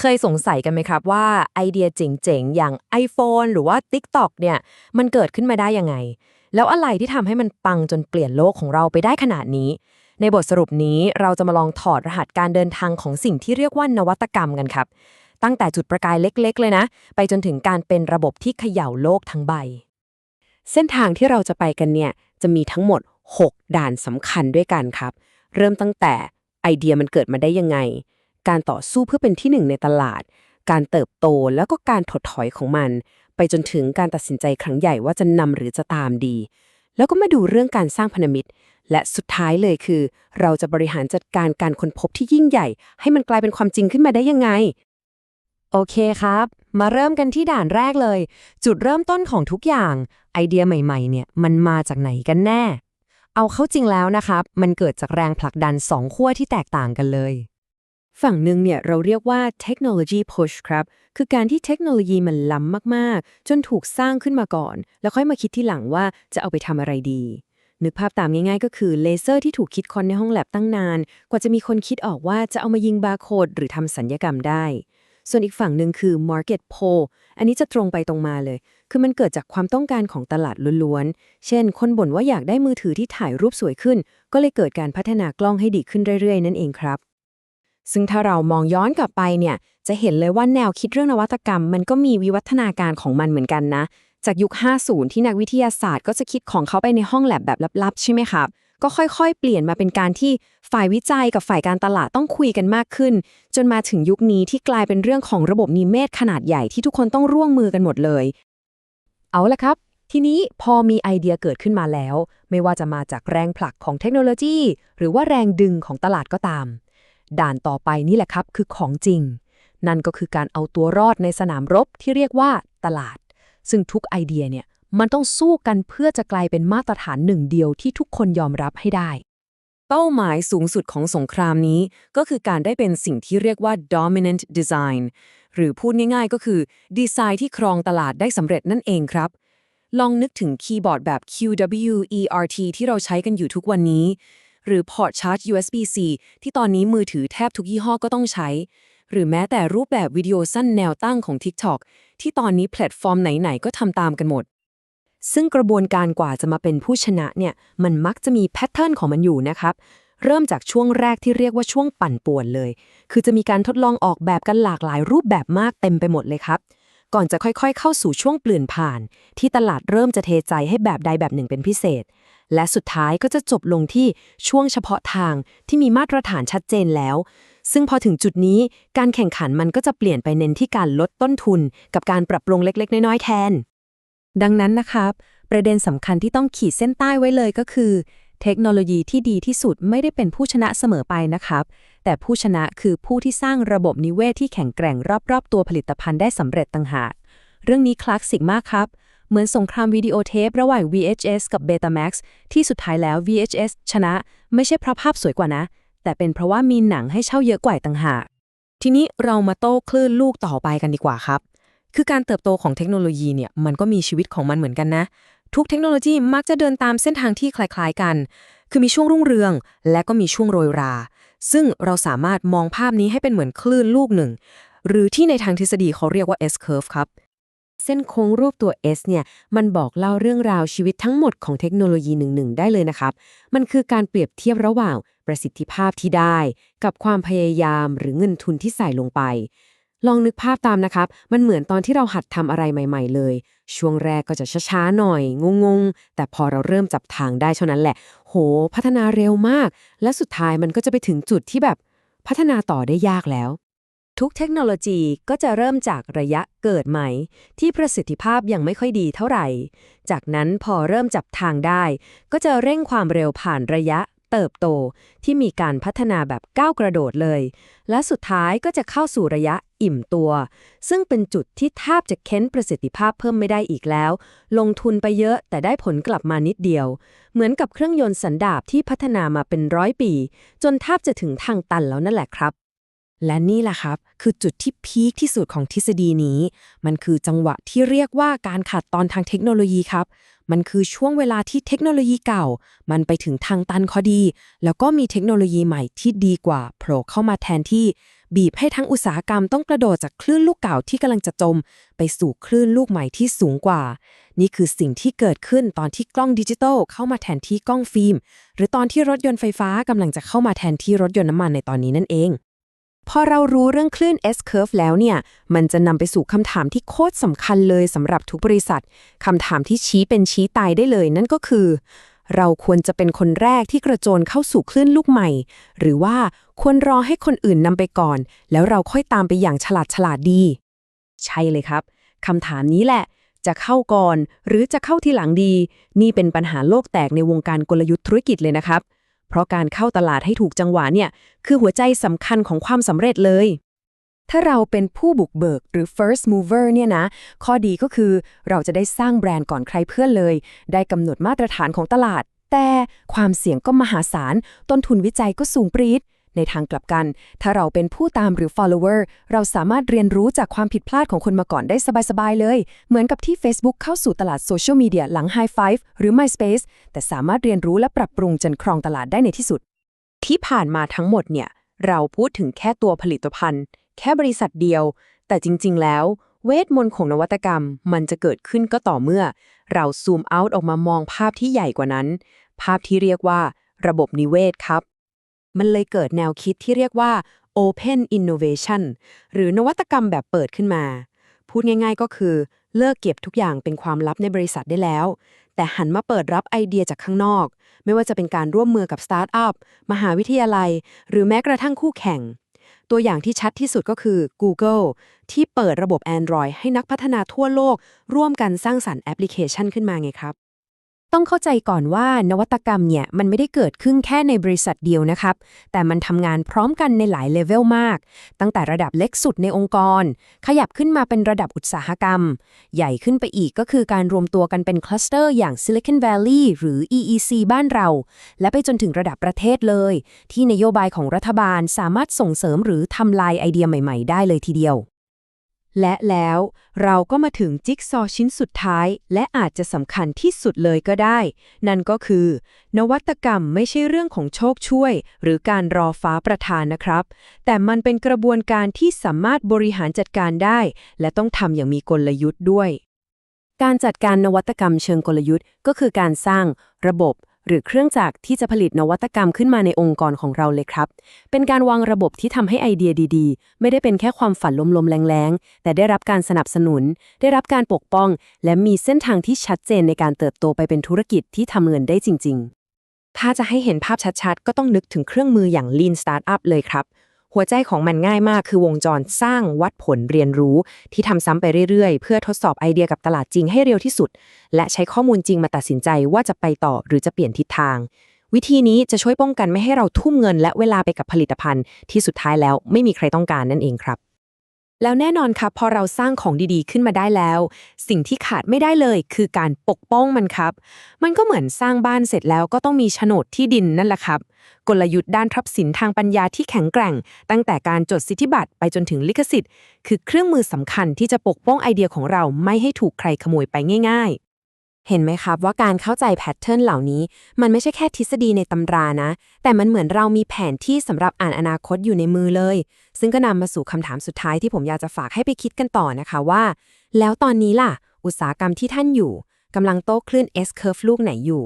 เคยสงสัยกันไหมครับว่าไอเดียเจ๋งๆ อย่าง iPhone หรือว่า TikTok เนี่ยมันเกิดขึ้นมาได้ยังไง แล้วอะไรที่ทำให้มันปังจนเปลี่ยนโลกของเราไปได้ขนาดนี้ ในบทสรุปนี้เราจะมาลองถอดรหัสการเดินทางของสิ่งที่เรียกว่านวัตกรรมกันครับ ตั้งแต่จุดประกายเล็กๆ เลยนะ ไปจนถึงการเป็นระบบที่เขย่าโลกทั้งใบ เส้นทางที่เราจะไปกันเนี่ยจะมีทั้งหมด 6 ด่านสำคัญด้วยกันครับ เริ่มตั้งแต่ไอเดียมันเกิดมาได้ยังไง การต่อสู้เพื่อเป็นที่หนึ่งในตลาด การเติบโตแล้วก็การถดถอยของมัน ไปจนถึงการตัดสินใจครั้งใหญ่ว่าจะนำหรือจะตามดี แล้วก็มาดูเรื่องการสร้างพันธมิตร และสุดท้ายเลยคือ เราจะบริหารจัดการการค้นพบที่ยิ่งใหญ่ ให้มันกลายเป็นความจริงขึ้นมาได้ยังไง โอเคครับ มาเริ่มกันที่ด่านแรกเลย จุดเริ่มต้นของทุกอย่าง ไอเดียใหม่ ๆ เนี่ยมันมาจากไหนกันแน่ เอาเข้าจริงแล้วนะครับ มันเกิดจากแรงผลักดันสองขั้วที่แตกต่างกันเลย ฝั่งหนึ่งเนี่ยเราเรียกว่าเทคโนโลยีพุชครับ คือการที่เทคโนโลยีมันล้ำมาก ๆ จนถูกสร้างขึ้นมาก่อน แล้วค่อยมาคิดที่หลังว่าจะเอาไปทำอะไรดี นึกภาพตามง่าย ๆ ก็คือเลเซอร์ที่ถูกคิดค้นในห้องแลบตั้งนาน กว่าจะมีคนคิดออกว่าจะเอามายิงบาร์โคดหรือทำสัญญกรรมได้ ส่วนอีกฝั่งหนึ่งคือ market pull อันนี้จะตรงไปตรงมาเลย คือมันเกิดจากความต้องการของตลาดล้วนๆ เช่น คนบ่นว่าอยากได้มือถือที่ถ่ายรูปสวยขึ้น ก็เลยเกิดการพัฒนากล้องให้ดีขึ้นเรื่อยๆ นั่นเองครับ ซึ่งถ้าเรามองย้อนกลับไปเนี่ย จะเห็นเลยว่าแนวคิดเรื่องนวัตกรรม มันก็มีวิวัฒนาการของมันเหมือนกันนะ จากยุค 50 ที่นักวิทยาศาสตร์ ก็จะคิดของเขาไปในห้องแลบแบบลับๆ ใช่ไหมครับ ก็ค่อยๆ เปลี่ยนมาเป็นการที่ฝ่ายวิจัยกับฝ่ายการตลาดต้องคุยกันมากขึ้น จนมาถึงยุคนี้ที่กลายเป็นเรื่องของระบบนิเมศขนาดใหญ่ที่ทุกคนต้องร่วมมือกันหมดเลย เอาละครับ ทีนี้พอมีไอเดียเกิดขึ้นมาแล้ว ไม่ว่าจะมาจากแรงผลักของเทคโนโลยี หรือว่าแรงดึงของตลาดก็ตาม ด่านต่อไปนี่แหละครับคือของจริง นั่นก็คือการเอาตัวรอดในสนามรบที่เรียกว่าตลาด ซึ่งทุกไอเดียเนี่ยมันต้องสู้กันเพื่อจะกลายเป็นมาตรฐานหนึ่งเดียวที่ทุกคนยอมรับให้ได้ เป้าหมายสูงสุดของสงครามนี้ ก็คือการได้เป็นสิ่งที่เรียกว่า dominant design หรือพูดง่ายๆก็คือดีไซน์ที่ครองตลาดได้สำเร็จนั่นเองครับ ลองนึกถึงคีย์บอร์ดแบบ QWERT ที่เราใช้กันอยู่ทุกวันนี้ หรือพอร์ตชาร์จ USB-C ที่ตอนนี้มือถือแทบทุกยี่ห้อก็ต้องใช้ หรือแม้แต่รูปแบบวิดีโอสั้นแนวตั้งของ TikTok ที่ตอนนี้แพลตฟอร์มไหน ๆ ก็ทำตามกันหมด ซึ่งกระบวนการกว่าจะมาเป็นผู้ชนะเนี่ยมันมักจะมีแพทเทิร์นของมันอยู่นะครับเริ่มจากช่วงแรกที่เรียกว่าช่วงปั่นป่วนเลย คือจะมีการทดลองออกแบบกันหลากหลายรูปแบบมากเต็มไปหมดเลยครับ ก่อนจะค่อยๆ เข้าสู่ช่วงเปลี่ยนผ่าน ที่ตลาดเริ่มจะเทใจให้แบบใดแบบหนึ่งเป็นพิเศษ และสุดท้ายก็จะจบลงที่ช่วงเฉพาะทางที่มีมาตรฐานชัดเจนแล้ว ซึ่งพอถึงจุดนี้การแข่งขันมันก็จะเปลี่ยนไปเน้นที่การลดต้นทุน กับการปรับปรุงเล็กๆ น้อยๆแทน ดังนั้นนะครับ ประเด็นสำคัญที่ต้องขีดเส้นใต้ไว้เลยก็คือ เทคโนโลยีที่ดีที่สุดไม่ได้เป็นผู้ชนะเสมอไปนะครับ แต่ผู้ชนะคือผู้ที่สร้างระบบนิเวศที่แข็งแกร่งรอบๆ ตัวผลิตภัณฑ์ได้สำเร็จต่างหาก เรื่องนี้คลาสสิกมากครับ เหมือนสงครามวิดีโอเทประหว่าง VHS กับ Betamax ที่สุดท้ายแล้ว VHS ชนะ ไม่ใช่เพราะภาพสวยกว่านะ แต่เป็นเพราะว่ามีหนังให้เช่าเยอะกว่าต่างหาก ทีนี้เรามาโต้คลื่นลูกต่อไปกันดีกว่าครับ คือการเติบโตของเทคโนโลยีเนี่ยมันก็มีชีวิตของมันเหมือนกันนะ ทุกเทคโนโลยีมักจะเดินตามเส้นทางที่คล้ายๆกัน คือมีช่วงรุ่งเรือง และก็มีช่วงโรยรา ซึ่งเราสามารถมองภาพนี้ให้เป็นเหมือนคลื่นลูกหนึ่ง หรือที่ในทางทฤษฎีเขาเรียกว่า S curve ครับ เส้นโค้งรูปตัว S เนี่ย มันบอกเล่าเรื่องราวชีวิตทั้งหมดของเทคโนโลยีหนึ่งๆ ได้เลยนะครับ มันคือการเปรียบเทียบระหว่างประสิทธิภาพที่ได้ กับความพยายามหรือเงินทุนที่ใส่ลงไป ลองนึกภาพตามนะครับ มันเหมือนตอนที่เราหัดทำอะไรใหม่ ๆ เลย ช่วงแรกก็จะช้าๆหน่อย งงๆ แต่พอเราเริ่มจับทางได้เท่านั้นแหละ โห พัฒนาเร็วมาก และสุดท้ายมันก็จะไปถึงจุดที่แบบพัฒนาต่อได้ยากแล้ว ทุกเทคโนโลยีก็จะเริ่มจากระยะเกิดใหม่ ที่ประสิทธิภาพยังไม่ค่อยดีเท่าไหร่ จากนั้นพอเริ่มจับทางได้ ก็จะเร่งความเร็วผ่านระยะ เติบโตที่มีการพัฒนาแบบก้าวกระโดดเลย และสุดท้ายก็จะเข้าสู่ระยะอิ่มตัว ซึ่งเป็นจุดที่แทบจะเค้นประสิทธิภาพเพิ่มไม่ได้อีกแล้ว ลงทุนไปเยอะแต่ได้ผลกลับมานิดเดียว เหมือนกับเครื่องยนต์สันดาปที่พัฒนามาเป็นร้อยปี จนแทบจะถึงทางตันแล้วนั่นแหละครับและนี่แหละครับ คือจุดที่พีคที่สุดของทฤษฎีนี้ มันคือจังหวะที่เรียกว่าการขาดตอนทางเทคโนโลยีครับ มันคือช่วงเวลาที่เทคโนโลยีเก่า มันไปถึงทางตันคอดี แล้วก็มีเทคโนโลยีใหม่ที่ดีกว่าโผล่เข้ามาแทนที่ บีบให้ทั้งอุตสาหกรรมต้องกระโดดจากคลื่นลูกเก่าที่กำลังจะจม ไปสู่คลื่นลูกใหม่ที่สูงกว่า นี่คือสิ่งที่เกิดขึ้นตอนที่กล้องดิจิตอลเข้ามาแทนที่กล้องฟิล์ม หรือตอนที่รถยนต์ไฟฟ้ากำลังจะเข้ามาแทนที่รถยนต์น้ำมันในตอนนี้นั่นเอง พอเรารู้เรื่องคลื่น S-curve แล้วเนี่ย มันจะนำไปสู่คำถามที่โคตรสำคัญเลยสำหรับทุกบริษัทคำถามที่ชี้เป็นชี้ตายได้เลย นั่นก็คือ เราควรจะเป็นคนแรกที่กระโจนเข้าสู่คลื่นลูกใหม่ หรือว่าควรรอให้คนอื่นนำไปก่อน แล้วเราค่อยตามไปอย่างฉลาดฉลาดดี ใช่เลยครับคำถามนี้แหละ จะเข้าก่อน หรือจะเข้าทีหลังดี นี่เป็นปัญหาโลกแตกในวงการกลยุทธ์ธุรกิจเลยนะครับ เพราะการเข้าตลาดให้ถูกจังหวะเนี่ย คือหัวใจสำคัญของความสำเร็จเลย ถ้าเราเป็นผู้บุกเบิกหรือ first mover เนี่ยนะ ข้อดีก็คือเราจะได้สร้างแบรนด์ก่อนใครเพื่อนเลย ได้กำหนดมาตรฐานของตลาด แต่ความเสี่ยงก็มหาศาล ต้นทุนวิจัยก็สูงปรีด ในทางกลับกัน ถ้าเราเป็นผู้ตามหรือ follower เราสามารถเรียนรู้จากความผิดพลาดของคนมาก่อนได้สบายๆเลย เหมือนกับที่ Facebook เข้าสู่ตลาดโซเชียลมีเดียหลัง High Five หรือ MySpace แต่สามารถเรียนรู้และปรับปรุงจนครองตลาดได้ในที่สุด ที่ผ่านมาทั้งหมดเนี่ยเราพูดถึงแค่ตัวผลิตภัณฑ์ แค่บริษัทเดียว แต่จริง ๆ แล้วเวทมนต์ของนวัตกรรมมันจะเกิดขึ้นก็ต่อเมื่อ เราซูมเอาต์ออกมามองภาพที่ใหญ่กว่านั้น ภาพที่เรียกว่า ระบบนิเวศครับ มันเลยเกิดแนวคิดที่เรียกว่า Open Innovation หรือนวัตกรรมแบบเปิดขึ้นมา พูดง่ายๆก็คือ เลิกเก็บทุกอย่างเป็นความลับในบริษัทได้แล้ว แต่หันมาเปิดรับไอเดียจากข้างนอก ไม่ว่าจะเป็นการร่วมมือกับสตาร์ทอัพมหาวิทยาลัย หรือแม้กระทั่งคู่แข่ง ตัวอย่างที่ชัดที่สุดก็คือ Google ที่เปิดระบบ Android ให้นักพัฒนาทั่วโลก ร่วมกันสร้างสรรค์แอปพลิเคชันขึ้นมาไงครับ ต้องเข้าใจก่อนว่านวัตกรรมเนี่ยมันไม่ได้เกิดขึ้นแค่ในบริษัทเดียวนะครับ แต่มันทำงานพร้อมกันในหลายเลเวลมาก ตั้งแต่ระดับเล็กสุดในองค์กร ขยับขึ้นมาเป็นระดับอุตสาหกรรม ใหญ่ขึ้นไปอีกก็คือการรวมตัวกันเป็นคลัสเตอร์อย่าง Silicon Valley หรือ EEC บ้านเรา และไปจนถึงระดับประเทศเลย ที่นโยบายของรัฐบาลสามารถส่งเสริมหรือทำลายไอเดียใหม่ ๆ ได้เลยทีเดียว และแล้วเราก็มาถึงจิ๊กซอว์ชิ้นสุดท้าย และอาจจะสำคัญที่สุดเลยก็ได้ นั่นก็คือ นวัตกรรมไม่ใช่เรื่องของโชคช่วย หรือการรอฟ้าประทานนะครับ แต่มันเป็นกระบวนการที่สามารถบริหารจัดการได้ และต้องทำอย่างมีกลยุทธ์ด้วย การจัดการนวัตกรรมเชิงกลยุทธ์ก็คือการสร้างระบบ หรือเครื่องจักรที่จะผลิตนวัตกรรมขึ้นมาในองค์กรของเราเลยครับ เป็นการวางระบบที่ทำให้ไอเดียดีๆ ไม่ได้เป็นแค่ความฝันลมๆแรงๆ แต่ได้รับการสนับสนุน ได้รับการปกป้อง และมีเส้นทางที่ชัดเจนในการเติบโตไปเป็นธุรกิจที่ทำเงินได้จริง ๆ ถ้าจะให้เห็นภาพชัดๆ ก็ต้องนึกถึงเครื่องมืออย่าง Lean Startup เลยครับ หัวใจของมันง่ายมากคือวงจรสร้างวัดผลเรียนรู้ ที่ทำซ้ำไปเรื่อยๆ เพื่อทดสอบไอเดียกับตลาดจริงให้เร็วที่สุด และใช้ข้อมูลจริงมาตัดสินใจว่าจะไปต่อหรือจะเปลี่ยนทิศทาง วิธีนี้จะช่วยป้องกันไม่ให้เราทุ่มเงิน และเวลาไปกับผลิตภัณฑ์ ที่สุดท้ายแล้วไม่มีใครต้องการนั่นเองครับแล้วแน่นอนครับพอเราสร้างของดีๆ ขึ้นมาได้แล้ว สิ่งที่ขาดไม่ได้เลย คือการปกป้องมันครับ มันก็เหมือนสร้างบ้านเสร็จแล้วก็ต้องมีโฉนดที่ดินนั่นแหละครับ กลยุทธ์ด้านทรัพย์สินทางปัญญาที่แข็งแกร่ง ตั้งแต่การจดสิทธิบัตรไปจนถึงลิขสิทธิ์ คือเครื่องมือสำคัญที่จะปกป้องไอเดียของเราไม่ให้ถูกใครขโมยไปง่าย ๆเห็นไหมครับว่าการเข้าใจแพทเทิร์นเหล่านี้ มันไม่ใช่แค่ทฤษฎีในตำรานะ แต่มันเหมือนเรามีแผนที่สำหรับอ่านอนาคตอยู่ในมือเลย ซึ่งก็นำมาสู่คำถามสุดท้ายที่ผมอยากจะฝากให้ไปคิดกันต่อนะคะว่า แล้วตอนนี้ล่ะ อุตสาหกรรมที่ท่านอยู่กำลังโต้คลื่น S curve ลูกไหนอยู่